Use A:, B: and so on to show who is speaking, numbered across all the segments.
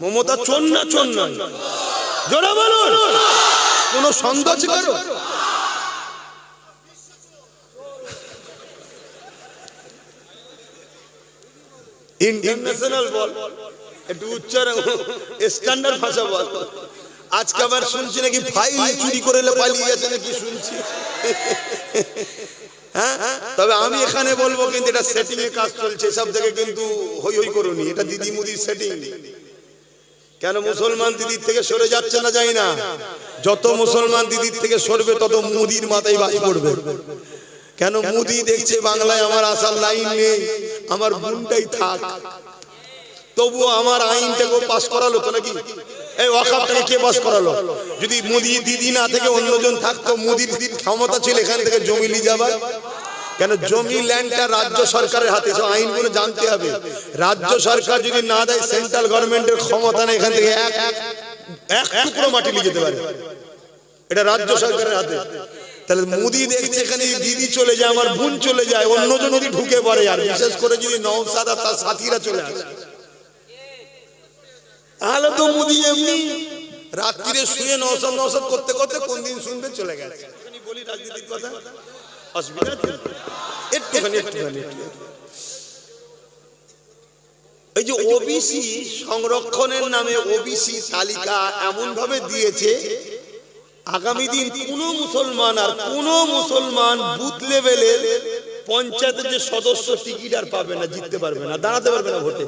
A: মমতা চোর না চোর নয়। বলুন। কোনো সন্দেহ ইন্টারন্যাশনাল বল। একটু স্ট্যান্ডার্ড ভাষা বল। আজকে আবার শুনছি নাকি ফাইল চুরি করে পালিয়ে গেছে নাকি শুনছি। হ্যাঁ? তবে আমি এখানে বলব কিন্তু এটা সেটিং কাজ চলছে। সব থেকে কিন্তু হই হই করুনি এটা দিদি মুদির সেটিং কেন মুসলমান দিদির থেকে সরে যাচ্ছে না যাই না। যত মুসলমান দিদির থেকে সরবে, তত মুদির মাথায় বাজ পড়বে। কেন মুদি দেখছে বাংলায় আমার আসার লাইন নেই, আমার বোনটাই থাক। তবুও আমার আইনটাকে পাস করালো তো নাকি? এই ওয়াকাবটাকে কে পাস করালো? যদি মুদি দিদি না থেকে অন্যজন থাকতো, মোদির দিদির ক্ষমতা ছিল এখান থেকে জমি নিয়ে যাবার। কেন জমি ল্যান্ডটা রাজ্য সরকারের হাতে? সব আইনগুলো জানতে হবে। রাজ্য সরকার যদি না দেয়, সেন্ট্রাল গভর্নমেন্টের ক্ষমতা নেই, এখান থেকে এক এক টুকরো মাটি নিয়ে যেতে পারে। এটা রাজ্য সরকারের হাতে। তাহলে মোদি দেখছে এখানে, দিদি চলে যায়, আমার বোন চলে যায়, অন্যজন যদি ঢুকে পড়ে, আর বিশেষ করে যদি নৌসাদ আর তার সাথীরা চলে আসে। তাহলে তো মুদি এমনি রাত্রিরে শুয়ে নৌসাদ নৌসাদ করতে করতে কোন দিন শুনবে, চলে গেছে। বলি রাজনীতির কথা। এই যে ওবিসি সংরক্ষণের নামে ওবিসি তালিকা এমন ভাবে দিয়েছে, আগামী দিন কোন মুসলমান আর কোন মুসলমান বুথ লেভেলের পঞ্চায়েতের যে সদস্য টিকিট আর পাবে না, জিততে পারবে না, দাঁড়াতে পারবে না ভোটে।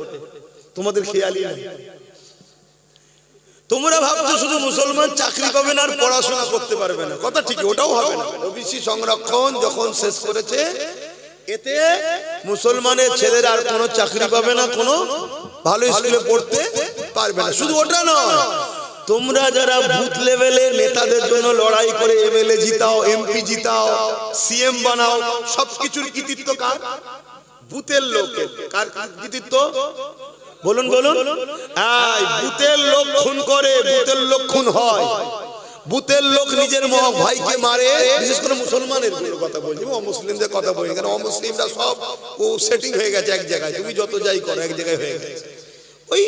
A: তোমাদের খেয়ালই নাই। তোমরা ভাবছ শুধু মুসলমান চাকরি পাবে না আর পড়াশোনা করতে পারবে না। কথা ঠিক ওটাও হবে না। ওবিসি সংরক্ষণ যখন শেষ করেছে এতে মুসলমানের ছেলেরা আর কোনো চাকরি পাবে না কোনো ভালো স্কুলে পড়তে পারবে না। শুধু ওটা নয় তোমরা যারা বুথ লেভেলের নেতাদের জন্য লড়াই করে এমএলএ জিতাও এমপি জিতাও সিএম বানাও সবকিছুর কৃতিত্ব কার? বুথের লোকের। কার কৃতিত্ব? বলুন বলুন। বুথের লোক খুন করে বুথের লোক খুন হয়। বুথের লোক নিজের ভাইকে মারে। বিশেষ করে মুসলমানের কথা বলছি অমুসলিমদের কথা বলি কারণ অমুসলিমরা সব, ও সেটিং হয়ে গেছে এক জায়গায়। তুমি যত যাই করো, এক জায়গায় হয়ে গেছে। ওই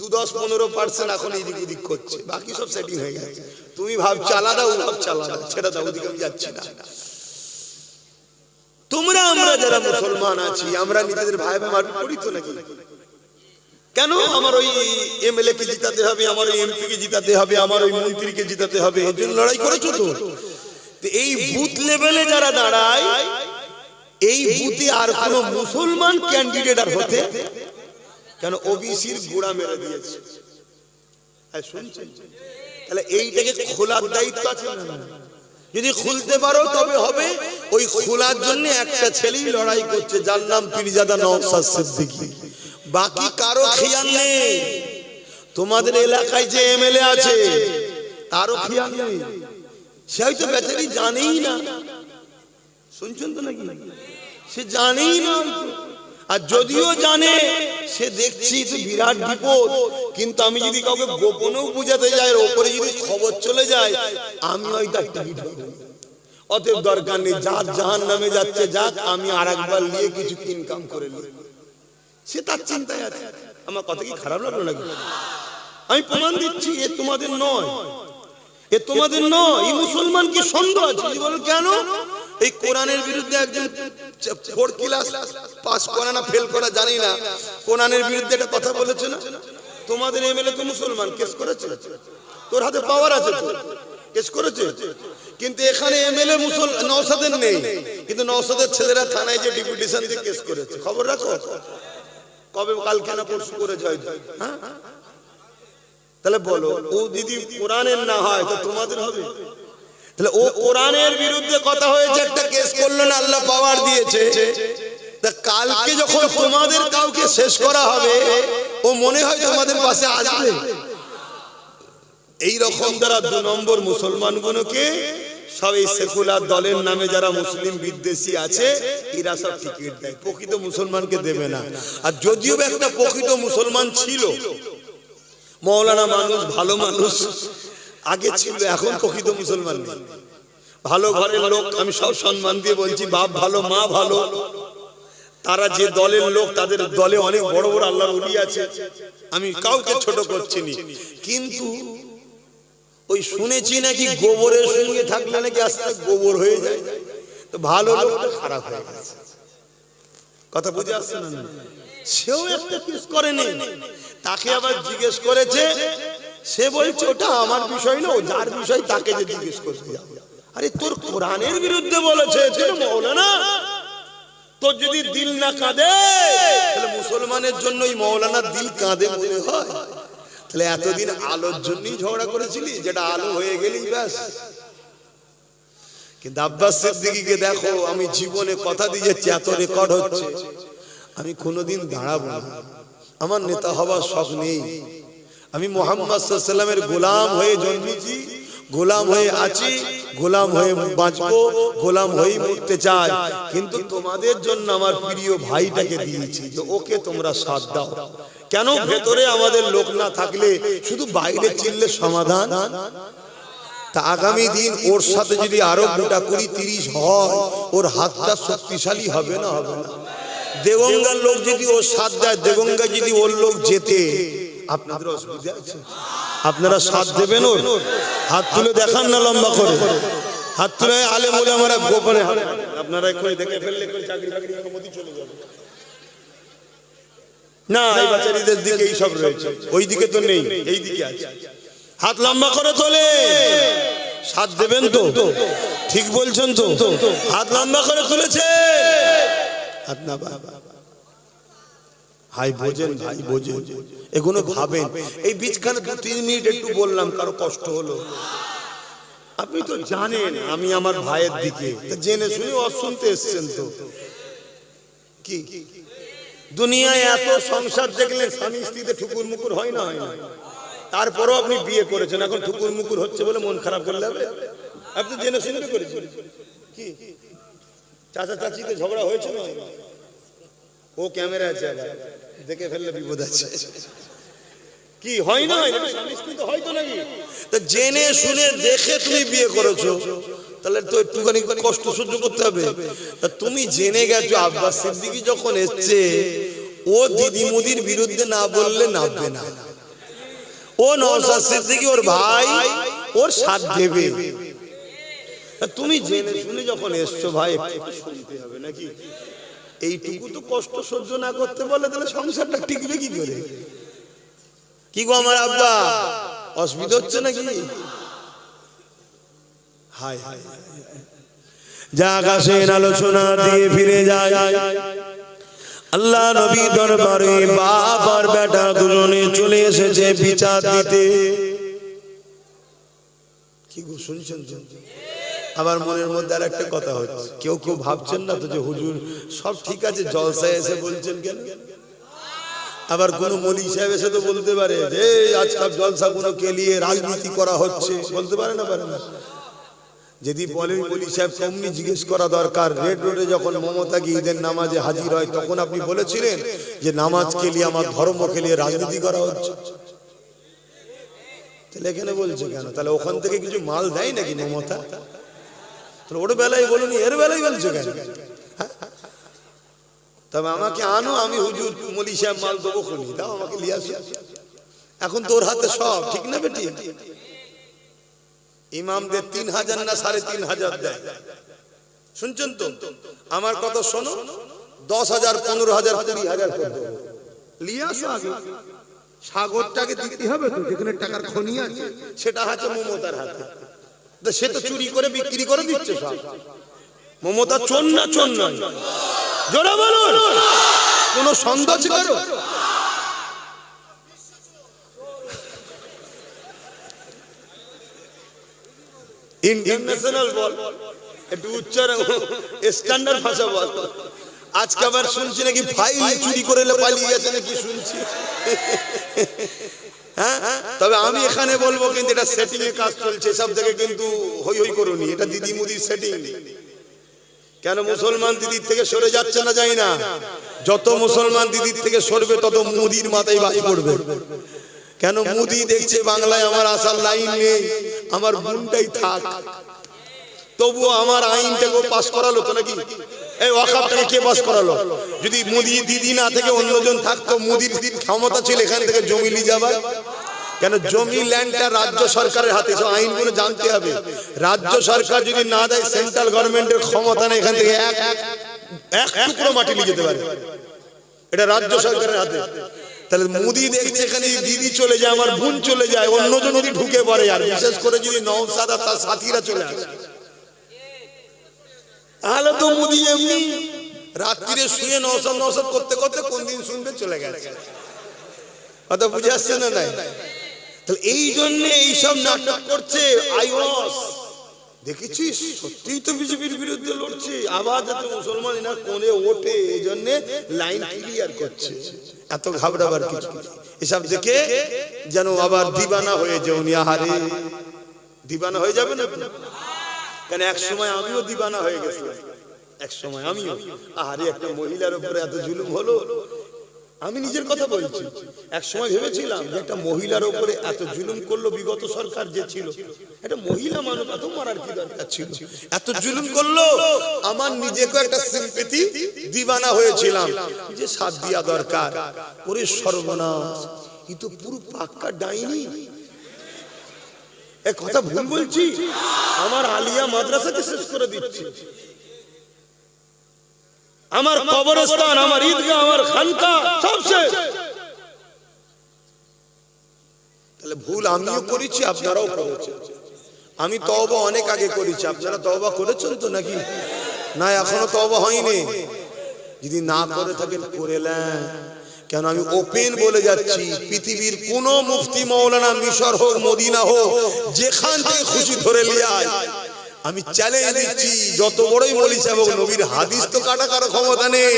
A: দু দশ পনেরো পার্সেন্ট এখন এদিক ওদিক করছে, বাকি সব সেটিং হয়ে গেছে। তুমি ভাবছ, আলাদা, ও ভাবছ, আলাদা, ছেড়ে দাও, ওদিকে আমি যাচ্ছি না। তোমরা, আমরা যারা মুসলমান আছি, আমরা নিজেদের ভাই ভাই মারপিট করি তো নাকি? কেন? আমার ওই এমএলএ কে জিতাতে হবে, আমার ওই এমপি কে জিতাতে হবে, আমার ওই মন্ত্রীকে জিতাতে হবে, এর জন্য লড়াই করেছ তো? এই বুথ লেভেলে যারা দাঁড়ায়, এই বুথে আর কোন মুসলমান ক্যান্ডিডেট আর হতে কেন ওবিসির গোড়া মেরে দিয়েছে? শুনছেন? তাহলে এইটাকে খোলার দায়িত্ব আছে যদি খুলতে পারো তবে হবে, ওই খোলার জন্য একটা ছেলেই লড়াই করছে, যার নাম পীরজাদা নওসাদ সিদ্দিকী। বাকি কারও খেয়াল নেই। তোমাদের এলাকায় যে এমএলএ আছে তারও খেয়াল নেই। সে হয়তো বেচারি জানেই না। শুনছেন তো নাকি? সে জানেই না। আর যদিও জানে সে দেখছি তো বিরাট বিপদ। কিন্তু আমি যদি কাউকে গোপনেও বুঝাতে যাই ওপরে যদি খবর চলে যায় আমি হয়তো একটা টিকিট। অতএব দরকার নেই যার জাহান নামে যাচ্ছে যাক আমি আর একবার নিয়ে কিছু ইনকাম করে নিই। সে তার চিন্তায় আছে। আমার কথা কি খারাপ লাগল নাকি? আমি প্রমাণ দিচ্ছি, এ তোমাদের নয়। এ তোমাদের নয়। এই মুসলমান কি সন্দেহ আছে? বলো কেন? এই কোরআনের বিরুদ্ধে একজন ফোর ক্লাস পাস করা না ফেল করা জানি না। কোরআনের বিরুদ্ধে একটা কথা বলেছে না? তোমাদের এমএলএ তো মুসলমান কেস করেছে? তোর হাতে পাওয়ার আছে তো? কেস করেছে? কিন্তু এখানে এমএলএ মুসল নওসাদের নেই। কিন্তু নওসাদের ছেলেরা থানায় যে ডিপুটেশন দিয়ে কেস করেছে। খবর রাখো? কবে কালকে না পরশু করেছে হয়তো হ্যাঁ? তাহলে বলো, ও দিদি কোরআনের না হয়, তো তোমাদের হবে? তাহলে ও কোরআনের বিরুদ্ধে কথা হয়েছে, একটা কেস করল না, আল্লাহ পাওয়ার দিয়েছে। তা কালকে যখন তোমাদের কাউকে শেষ করা হবে, ও মনে হয় তোমাদের পাশে আসবে। এই রকম দ্বারা দু নম্বর মুসলমানগুলোকে সব এই সেকুলার দলের নামে যারা মুসলিম বিদ্বেষী আছে এরা সব টিকিট দেয়। প্রকৃত মুসলমানকে দেবে না। আর যদিও একটা প্রকৃত মুসলমান ছিল মৌলানা মানুষ ভালো মানুষ আগে ছিল এখন প্রকৃত মুসলমান নেই। ভালো ঘরের লোক আমি সব সম্মান দিয়ে বলছি বাপ ভালো মা ভালো। তারা যে দলের লোক তাদের দলে অনেক বড় বড় আল্লাহর উলি আছে। আমি কাউকে ছোট করছি নি। কিন্তু ওই শুনেছি নাকি গোবরের সঙ্গে থাকলে নাকি আস্তে গোবর হয়ে যায়। তো ভালো লোকটা খারাপ হয়ে গেছে। কথা বুঝে আসছে না? না? সেও একটা কিস করেনি। তাকে আবার জিজ্ঞেস করেছে সে বলছে ওটা আমার বিষয় না ও যার বিষয় তাকে যে জিজ্ঞেস করতে আরে তোর কোরআনের বিরুদ্ধে বলেছে মৌলানা তোর যদি দিল না কাঁদে তাহলে মুসলমানের জন্য ওই মৌলানার দিল কাঁদে মনে হয়। তাহলে এতদিন আলোর জন্যই ঝগড়া করেছিলি, যেটা আলো হয়ে গেলেই ব্যাস। কিন্তু আব্বাস সিদ্দিকিকে দেখো, আমি জীবনে কথা দিয়ে যাচ্ছি এত রেকর্ড হচ্ছে। আমি কোনোদিন দাঁড়াবো না। আমার নেতা হবার শখ নেই। আমি মোহাম্মদ সাল্লামের গোলাম হয়ে জন্মেছি গোলাম হয়ে আছি গোলাম হয়ে বাঁচবো গোলাম হয়ে মরতে চাই। কিন্তু তোমাদের জন্য আমার প্রিয় ভাইটাকে দিয়েছি যে ওকে তোমরা সাথ দাও। কেন ভেতরে আমাদের লোক না থাকলে শুধু বাইরে চিনলে সমাধান? তা আগামী দিন ওর সাথে যদি আরও গোটা কুড়ি তিরিশ হয় ওর হাতটা শক্তিশালী হবে না হবে না? দেগঙ্গার লোক যদি ওর সাথ দেয় দেগঙ্গা যদি ওর লোক যেতে আপনাদের অসুবিধা আছে? আপনারা সাথ দেবেন ওর? হাত তুলে দেখান না লম্বা করে। হাত তুলে আলে বলে আমার গোপনে আপনারা এক্ষুনি দেখে ফেললে করে চাকরি বাকরি চলে যাবে। না এই বাচ্চারিদের দিকে রয়েছে। ওই দিকে তো নেই এই দিকে আছে। হাত লম্বা করে তোলে। সাথ দেবেন তো? ঠিক বলছেন তো। হাত লম্বা করে তুলেছে। হাত না বাবা। হাই বোঝেন ভাই বোঝেন এগুলো ভাবেন। এই বীজখানে দু, তিন মিনিট একটু বললাম, কারও কষ্ট হলো। আপনি তো জানেন আমি আমার ভাইয়ের দিকে। জেনে শুনে অশুনতে এসছেন তো। কি? দুনিয়ায় এত সংসার দেখলে স্বামী স্ত্রীতে ঠুকুর মুকুর হয় না হয় না। তারপরও আপনি বিয়ে করেছেন, এখন ঠুকুর মুকুর হচ্ছে বলে মন খারাপ করলে হবে। আপনি জেনে শুনে করেছেন। কি? চাচা চাচিতে ঝগড়া হয়েছে না? ও ক্যামেরা আছে আবার দেখে ফেললে বিপদ আছে। কি, হয় না? তো নাকি? তা জেনে শুনে দেখে তুমি বিয়ে করেছ, তাহলে তো একটুখানি কষ্ট সহ্য করতে হবে। তা তুমি জেনে গেছো, আব্বাস সিদ্দিকি যখন এসছে, ও দিদি মুদির বিরুদ্ধে না বললে নামবে না। ও নওশাদ সিদ্দিকি, ওর ভাই, ওর সাথ দেবে। তুমি জেনে শুনে যখন এসছো, ভাই শুনতে হবে নাকি? এইটুকু তো কষ্ট সহ্য না করতে বলে তাহলে সংসারটা টিকবে কি করে? কি গো আমার আব্বা? অসুবিধা হচ্ছে নাকি? যা আকাশের আলোচনা দিয়ে ফিরে যায়। আল্লাহ নবী দরবারে বেটা দুজনে চলে এসেছে বিচার দিতে। কি গো শুনছেন? আমার মনের মধ্যে আর একটা কথা হচ্ছে। কেউ কেউ ভাবছেন না তো যে হুজুর সব ঠিক আছে, জলসায় এসে বলছেন কেন? আবার কোন মলি সাহেব এসে তো বলতে পারে যে আজকাল জলসা কোনো কে নিয়ে রাজনীতি করা হচ্ছে? বলতে পারে না পারে না। যদি বলে মলি সাহেব কমনি জিজ্ঞেস করা দরকার। রেড রোডে যখন মমতা কি ঈদের নামাজে হাজির হয়, তখন আপনি বলেছিলেন যে, নামাজ কে নিয়ে, আমার ধর্ম কে নিয়ে রাজনীতি করা হচ্ছে? তাহলে এখানে বলছে কেন? তাহলে ওখান থেকে কিছু মাল দেয় নাকি মমতা? ওর বেলায় বলুন এর বেলায় বলছে কেন? হ্যাঁ? তবে আমাকে আনো, আমি হুজুর মলি সাহেব মাল দেবো খুনি, দাও আমাকে আসো। এখন তোর হাতে সব, ঠিক না বেটি? ইমামদের তিন হাজার না সাড়ে তিন হাজার দেয়? শুনছেন তো? আমার কথা শোনো, দশ হাজার, পনেরো হাজার, কুড়ি হাজার আসো আগে। সাগরটাকে দিতে হবে তো, যেখানে টাকার খনি আছে, সেটা আছে মমতার হাতে। সে তো চুরি করে বিক্রি করে দিচ্ছে সব। মমতা চোর না চোর নয়। জোরে কোন সন্দেহ কারও? ইন্টারন্যাশনাল বল। একটু উচ্চারণ স্ট্যান্ডার্ড ভাষা বল। আজকে আবার শুনছি নাকি ফাইল চুরি করে পালিয়ে গেছে নাকি শুনছি। হ্যাঁ? তবে আমি এখানে বলব কিন্তু এটা সেটিং এ কাজ চলছে সব থেকে কিন্তু হই হই করুনি এটা দিদি মুদির সেটিং কেন মুসলমান দিদির থেকে সরে যাচ্ছে না যাই না। যত মুসলমান দিদির থেকে সরবে, তত মুদির মাথায় বাস পড়বে। কেন মুদি দেখছে বাংলায় আমার আসার লাইন নেই, আমার বোনটাই থাক। তবুও আমার আইনটাকে পাস করালো তো নাকি? এই ওয়াকাবটাকে কে বাস করালো? যদি মোদি দিদি না থেকে অন্যজন থাকতো, মোদির ক্ষমতা ছিল এখান থেকে জমি নিয়ে যাবার। কেন জমি ল্যান্ডটা রাজ্য সরকারের হাতে, সব আইনগুলো জানতে হবে। রাজ্য সরকার যদি না দেয়, সেন্ট্রাল গভর্নমেন্টের ক্ষমতা নেই এখান থেকে এক এক টুকরো মাটি নিয়ে যেতে পারে। এটা রাজ্য সরকারের হাতে। তাহলে মোদি দেখছে এখানে দিদি চলে যায়, আমার বোন চলে যায়, অন্যজন যদি ঢুকে পড়ে আর, বিশেষ করে যদি নওসাদ তার সাথীরা চলে আসে। তাহলে তো মোদি এমনি রাত্রিরে শুয়ে নওসাদ নওসাদ করতে করতে কোন দিন শুনবে চলে গেছে। কথা বুঝে আসছে না নাই? তাহলে এই জন্য এইসব নাটক করছে আইওস দেখেছিস? সত্যিই তো বিজেপির বিরুদ্ধে লড়ছে। আবার যাতে মুসলমান এনার কোণে ওঠে, এই জন্য লাইন ক্লিয়ার করছে। এত ঘাবড়াবার কিছু এসব দেখে যেন আবার দিবানা হয়ে যে উনি আহারে। দিবানা হয়ে যাবে না? কেন এক সময় আমিও দিবানা হয়ে গেছিলাম এক সময় আমিও। আহারে, একটা মহিলার উপরে এত জুলুম হলো। আমি নিজের কথা বলছি। এক সময় ভেবেছিলাম যে একটা মহিলার উপরে এত জুলুম করল বিগত সরকার যে ছিল। একটা মহিলা মানুষ, এত মারার কি দরকার ছিল? এত জুলুম করল, আমার নিজেকে একটা সিম্পেথি দিবানা হয়েছিলাম। যে সাথ দিয়া দরকার। ওরে সর্বনাশ কিন্তু পুরো পাক্কা ডাইনি। এ কথা ভুল বলছি? আমার আলিয়া মাদ্রাসাকে শেষ করে দিচ্ছি। আমার কবরস্থান, আমার ঈদগাহ, আমার খানকা সব তাহলে ভুল আমিও করেছি, আপনারাও করেছেন। আমি তওবা অনেক আগে করেছি। আপনারা তওবা করেছেন তো নাকি? না, এখনও তওবা হয়নি। যদি না করে থাকেন, করে নেন। কেন আমি ওপেন বলে যাচ্ছি? পৃথিবীর কোন মুফতি মৌলানা মিশর হোক মদিনা হোক যেখান থেকে খুশি ধরে আয়। আমি চ্যালেঞ্জ দিচ্ছি যত বড়ই মলি সাহেব নবীর হাদিস তো কাটা কারও ক্ষমতা নেই।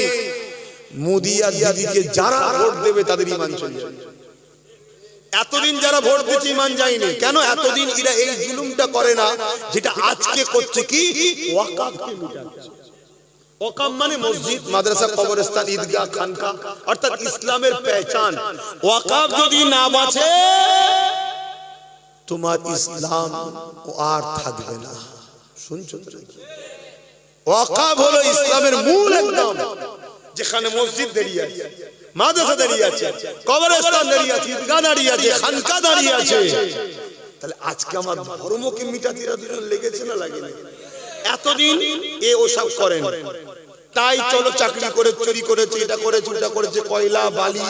A: মোদি আর দিদিকে যারা ভোট দেবে তাদের ইমান চলে এতদিন যারা ভোট দিচ্ছে ইমান যায়নি কেন এতদিন এরা এই জুলুমটা করে না যেটা আজকে করছে কি? ওয়াকাফকে মিটাচ্ছে ওয়াকাফ মানে মসজিদ মাদ্রাসা কবরস্থান ঈদগাহ খানকা অর্থাৎ ইসলামের পেহচান। ওয়াকাফ যদি না বাঁচে তোমার ইসলাম আর থাকবে না। শুনছো তো হলো ইসলামের মূল একদম। যেখানে মসজিদ দাঁড়িয়ে আছে মাদ্রাসা দাঁড়িয়ে আছে কবরস্থান দাঁড়িয়ে আছে ঈদগাহ দাঁড়িয়ে আছে খানকা দাঁড়িয়ে আছে। তাহলে আজকে আমার ধর্মকে মিটাতে লেগেছে না লাগেনি? এতদিন এ ওসব করেন। তাই চলো চাকরি করে, চুরি করেছে, এটা করেছে, ওটা করেছে, কয়লা, বালি,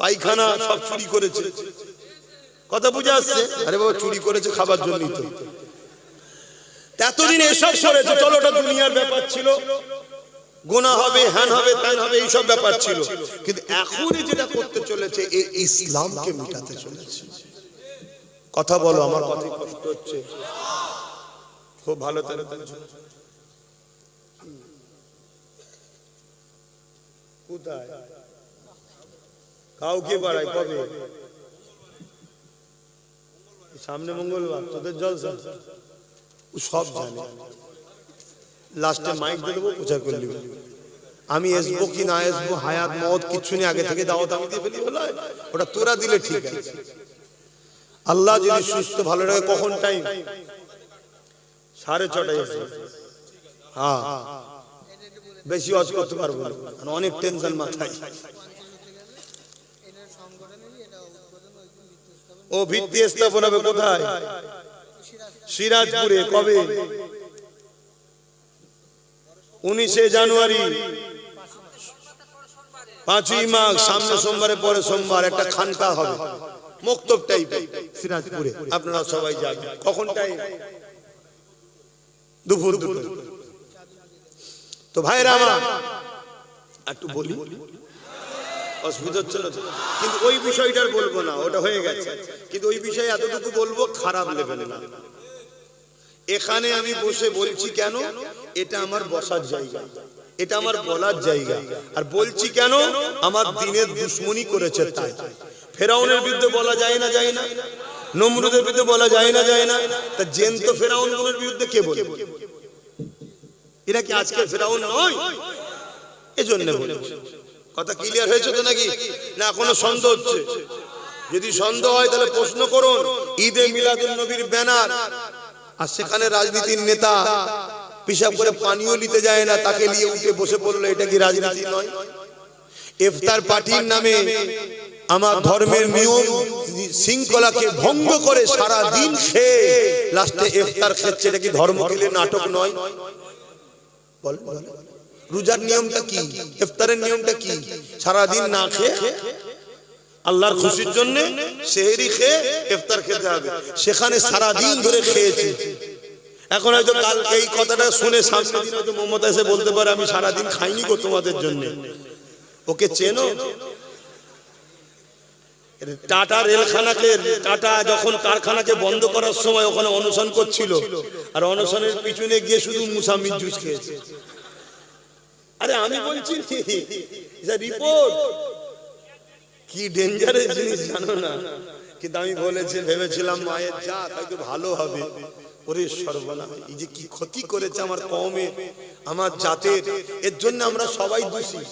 A: পায়খানা, সব চুরি করেছে। কথা বুঝে আসছে? আরে বাবা, চুরি করেছে খাবার জন্যই তো। এতদিন এসব করেছে, চলো, ওটা দুনিয়ার ব্যাপার ছিল। গোনা হবে, হ্যান হবে, ত্যান হবে, এইসব ব্যাপার ছিল। কিন্তু এখনই যেটা করতে চলেছে এই ইসলামকে মিটাতে চলেছে। কথা বলো, আমার কথা কষ্ট হচ্ছে। খুব ভালো, তাহলে কাউকে বাড়ায় কবে? সামনে মঙ্গলবার, তোদের জলসা ও সব জানে। লাস্টে মাইক দেবো, প্রচার করে নিবে। আমি আসব কি না আসব, হায়াত মত কিচ্ছু নেই, আগে থেকে দাওয়াত আমি দিয়ে ফেলি ওটা তোরা দিলে ঠিক আছে। আল্লাহ যদি সুস্থ, ভালো রাখে, কখন টাইম সাড়ে ছটায় হ্যাঁ। বেশি অজ করতে পারব না অনেক টেনশন মাথায়। ও ভিত্তি স্থাপন হবে কোথায়? সিরাজপুরে কবে? উনিশে জানুয়ারি। পাঁচই মাঘ সামনে সোমবারে পরে সোমবার একটা খানকা হবে। মুক্তব টাইপ সিরাজপুরে। আপনারা সবাই যাবেন কখন টাইম দুপুর দুপুর তো ভাইরা আমার একটু বলি? অসুবিধা হচ্ছে না কিন্তু ওই বিষয়টার বলব না ওটা হয়ে গেছে। কিন্তু ওই বিষয়ে এতটুকু বলব খারাপ লেভেলে না। এখানে আমি বসে বলছি কেন? এটা আমার বসার জায়গা। এটা আমার বলার জায়গা। আর বলছি কেন? আমার দিনের দুশ্মনী করেছে তাই। ফেরাউনের বিরুদ্ধে বলা যায় না যায় না। নমরুদের বিরুদ্ধে বলা যায় না যায় না। তা জেন্ত ফেরাউনগুলোর বিরুদ্ধে কে বলে এরা কি আজকে ফেরাউন নয়? এজন্য কথা ক্লিয়ার হয়েছে তো নাকি? না, এখনও সন্দেহ হচ্ছে। যদি সন্দেহ হয়, তাহলে প্রশ্ন করুন। ঈদে মিলাদুল নবীর ব্যানার। আর সেখানে রাজনীতির নেতা পিসাব করে পানিও নিতে যায় না, তাকে নিয়ে উঠে বসে পড়ল, এটা কি রাজনীতি নয়? ইফতার পার্টির নামে আমার ধর্মের নিয়ম শৃঙ্খলাকে ভঙ্গ করে সারা দিন সে লাস্টে ইফতার খেচ্ছে, এটা কি ধর্ম নাটক নয়? রোজার নিয়মটা কি? ইফতারের নিয়মটা কি? সারাদিন না খেয়ে আল্লাহর খুশির জন্য সেহেরি খেয়ে ইফতার খেতে হবে। সেখানে সারাদিন ধরে খেয়েছে। এখন হয়তো কাল এই কথাটা শুনে সামনে মমতা এসে বলতে পারে, আমি সারাদিন খাইনি গো তোমাদের জন্য। ওকে চেনো? টাটা রেলখানাকে, টাটা যখন কারখানাকে বন্ধ করার সময় ওখানে অনশন করছিল, আর অনশনের পিছনে গিয়ে শুধু মুসাম্মির জুস খেয়েছে। আরে আমি বলছি রিপোর্ট কি ডেঞ্জারের জিনিস, জানো না? কিন্তু আমি বলেছি, ভেবেছিলাম মায়ের যা হয়তো ভালো হবে। ওরে এই যে কি ক্ষতি করেছে আমার কমে আমার জাতের, এর জন্য আমরা সবাই দোষী।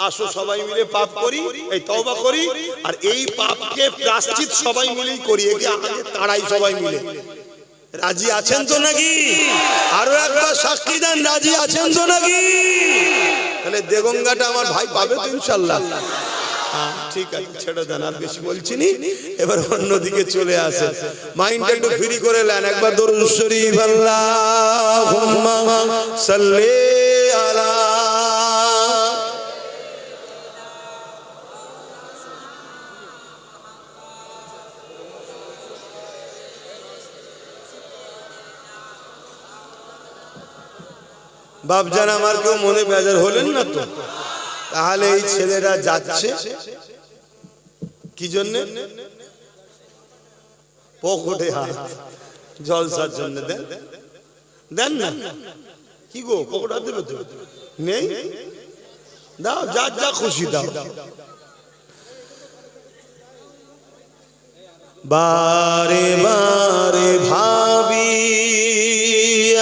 A: আসো সবাই মিলে পাপ করি এই তওবা করি আর এই পাপকে প্রাশ্চিত সবাই মিলেই করি একে আগে তাড়াই সবাই মিলে। রাজি আছেন তো নাকি? আরও একবার সাক্ষী দেন রাজি আছেন তো নাকি? তাহলে দেগঙ্গাটা আমার ভাই পাবে তো ইনশাল্লাহ। হ্যাঁ, ঠিক আছে ছেড়ে দেন আর বেশি বলছি নি। এবার অন্যদিকে চলে আসে। মাইন্ডটা একটু ফ্রি করে নেন একবার দরুদ শরীফ সাল্লি আলা বাপজান আমার কেউ মনে বেজার হলেন না তো? তাহলে এই ছেলেরা যাচ্ছে। কি জন্য? পকেটে হাত। জলসার জন্য দেন। দেন না? কি গো, পকেট হাত দেবে তো? নেই? দাও, যা যা খুশি দাও। বারে বারে ভাবি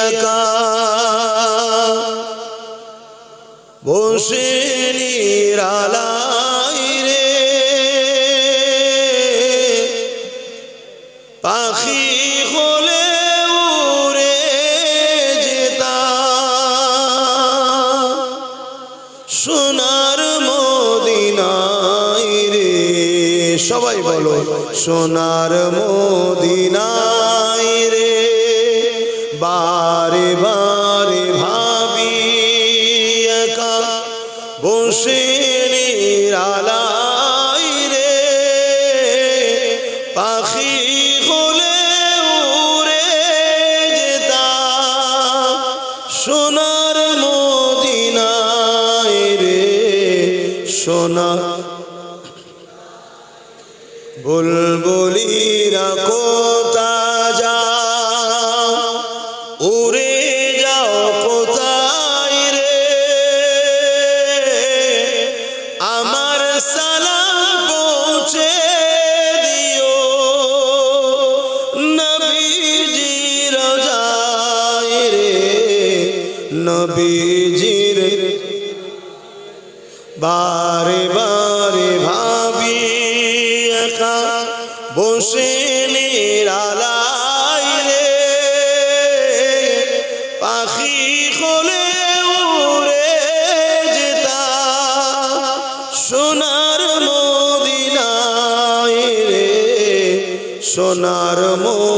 A: একা। বসে নিরালাই রে। পাখি হলে উড়ে যেতা। সোনার মদিনাই রে। সবাই বলো সোনার মদিনাই না পাখি খোলে উড়ে যেতা। সোনার মদিনায় রে সোনার মদিনায়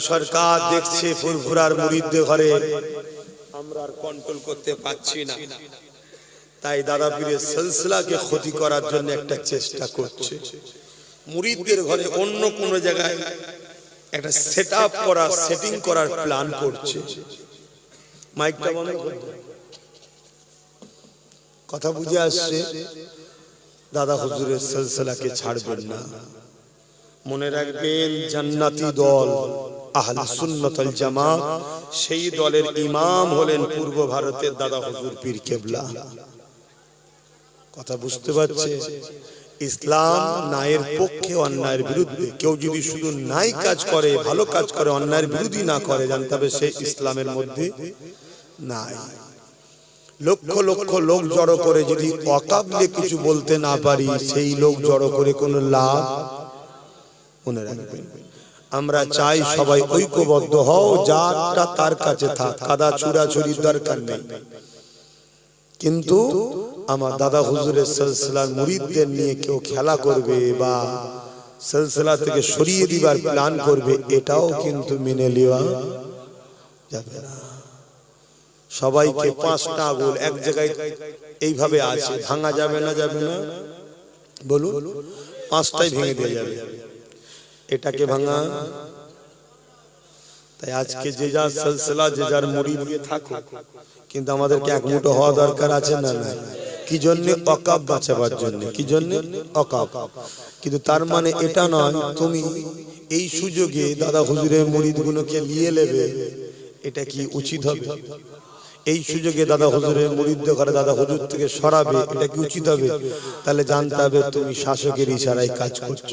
A: সরকার দেখছে ফুরফুরার মুরিদদের ঘরে। আমরা আর কন্ট্রোল করতে পারছি না। তাই দাদা পীরের সিলসিলাকে ক্ষতি করার জন্য একটা চেষ্টা করছে। মুরিদদের ঘরে অন্য কোন জায়গায় একটা সেট আপ করা সেটিং করার প্ল্যান করছে। মাইকটা বন্ধ কথা বুঝে আসছে? দাদা হুজুরের সিলসিলাকে ছাড়বেন না। মনে রাখবেন জান্নাতি দল। সেই দলের ইমাম হলেন পূর্ব ভারতের দাদা হুজুর পীর কেবলা। কথা বুঝতে পারছে? ইসলাম ন্যায়ের পক্ষে অন্যায়ের বিরুদ্ধে। কেউ যদি শুধু নাই কাজ করে, ভালো কাজ করে, অন্যায়ের বিরোধী না করে, জানতে হবে সে ইসলামের মধ্যে নাই। লক্ষ লক্ষ লোক জড়ো করে যদি অকাবলে কিছু বলতে না পারি, সেই লোক জড়ো করে কোনো লাভ মনে রাখবেন। আমরা চাই সবাই ঐক্যবদ্ধ হও, যারটা তার কাছে থাক। কাদা চুরাচুরির দরকার নেই। কিন্তু আমার দাদা হুজুরের সিলসিলার মুরিদদের নিয়ে কেউ খেলা করবে বা সিলসিলা থেকে সরিয়ে দিবার প্ল্যান করবে, এটাও কিন্তু মেনে নেওয়া যাবে না। সবাইকে পাঁচটা আগুল এক জায়গায় এইভাবে আছে, ভাঙা যাবে না যাবে না। বলুন, পাঁচটাই ভেঙে দিয়ে যাবে। এটাকে ভাঙা। তাই আজকে যে যার সিলসিলা, যে যার মুড়ি দিয়ে থাকো কিন্তু আমাদেরকে এক মুঠো হওয়া দরকার আছে না না কি জন্য অকাপ বাঁচাবার জন্য? কি জন্য অকাপ? কিন্তু তার মানে এটা নয়, তুমি এই সুযোগে দাদা হুজুরের মুড়িদগুলোকে নিয়ে নেবে, এটা কি উচিত হবে? এই সুযোগে দাদা হুজুরের মুরিদ্দ করে দাদা হুজুর থেকে সরাবে, এটা কি উচিত হবে? তাহলে জানতে হবে তুমি শাসকের ইশারায় কাজ করছ।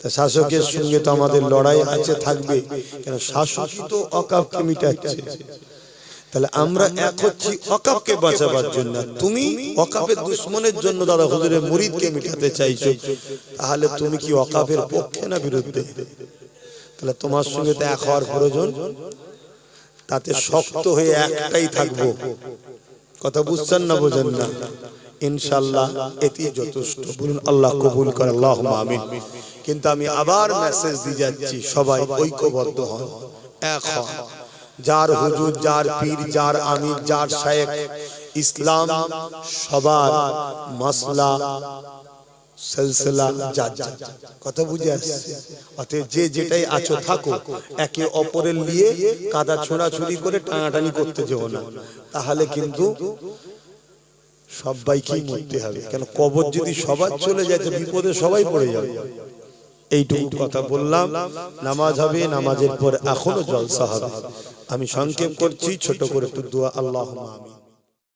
A: তা শাসকের সঙ্গে তো আমাদের লড়াই আছে থাকবে। কেন শাসকই তো অকাপকে মিটাচ্ছে। তাহলে আমরা এক হচ্ছি অকাপকে বাঁচাবার জন্য। তুমি অকাপের দুশ্মনের জন্য দাদা হুজুরের মুরিদকে মিটাতে চাইছো। তাহলে তুমি কি অকাপের পক্ষে না বিরুদ্ধে? তাহলে তোমার সঙ্গে তো এক হওয়ার প্রয়োজন। তাতে শক্ত হয়ে একটাই থাকব। কথা বুঝছেন না বোঝেন না? ইনশাল্লাহ এটি যথেষ্ট। বলুন আল্লাহ কবুল করে আল্লাহ আমিন। কিন্তু আমি আবার মেসেজ দিয়ে যাচ্ছি, সবাই ঐক্যবদ্ধ হন। এক হন যার হুজুর, যার পীর, যার আমি যার শায়েখ, ইসলাম সবার মাসলা যে যেটাই একে অপরের নিয়ে কাদা করে টানাটানি করতে তাহলে কিন্তু সবাইকেই মরতে হবে। কেন কবর যদি সবার চলে যায়, তো বিপদে সবাই পড়ে যাবে। এইটুকু কথা বললাম, নামাজ হবে, নামাজের পর এখনও জলসা হবে। আমি সংক্ষেপ করছি, ছোট করে একটু আল্লাহ